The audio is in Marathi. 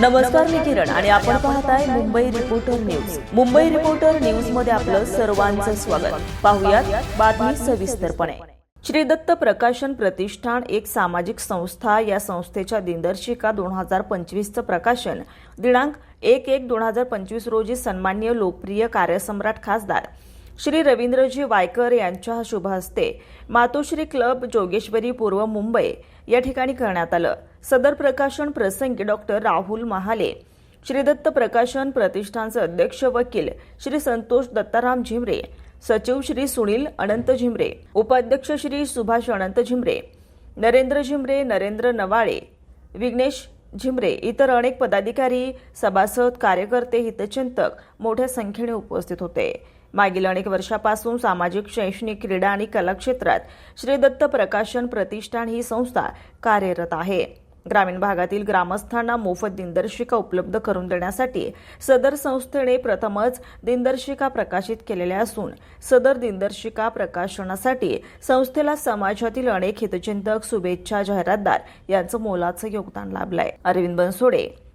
नमस्कार मी किरण आणि आपण पाहताय Mumbai reporter news Mumbai reporter न्यूजमध्ये आपलं सर्वांचं स्वागत. पाहुयात बातमी सविस्तरपणे. श्री दत्त प्रकाशन प्रतिष्ठान एक सामाजिक संस्था या संस्थेच्या दिनदर्शिका दोन हजार पंचवीसचं प्रकाशन. दिनांक एक एक दोन हजार पंचवीस रोजी सन्मान्य लोकप्रिय कार्यसम्राट खासदार. श्री रवींद्रजी वायकर यांच्या शुभ हस्ते मातोश्री क्लब जोगेश्वरी पूर्व मुंबई या ठिकाणी करण्यात आलं. सदर प्रकाशन प्रसंगी डॉक्टर राहुल महाले श्रीदत्त प्रकाशन प्रतिष्ठानचे अध्यक्ष वकील श्री संतोष दत्ताराम झिमरे सचिव श्री सुनील अनंत झिमरे उपाध्यक्ष श्री सुभाष अनंत झिमरे नरेंद्र झिमरे नरेंद्र नवाळे विघ्नेश झिमरे इतर अनेक पदाधिकारी सभासद कार्यकर्ते हितचिंतक मोठ्या संख्येने उपस्थित होते. मागील अनेक वर्षापासून सामाजिक शैक्षणिक क्रीडा आणि कला क्षेत्रात श्रीदत्त प्रकाशन प्रतिष्ठान ही संस्था कार्यरत आहे. ग्रामीण भागातील ग्रामस्थांना मोफत दिनदर्शिका उपलब्ध करून देण्यासाठी सदर संस्थेने प्रथमच दिनदर्शिका प्रकाशित केलेल्या असून सदर दिनदर्शिका प्रकाशनासाठी संस्थेला समाजातील अनेक हितचिंतक शुभेच्छा जाहिरातदार यांचं मोलाचं योगदान लाभलंय. Arvind Bansode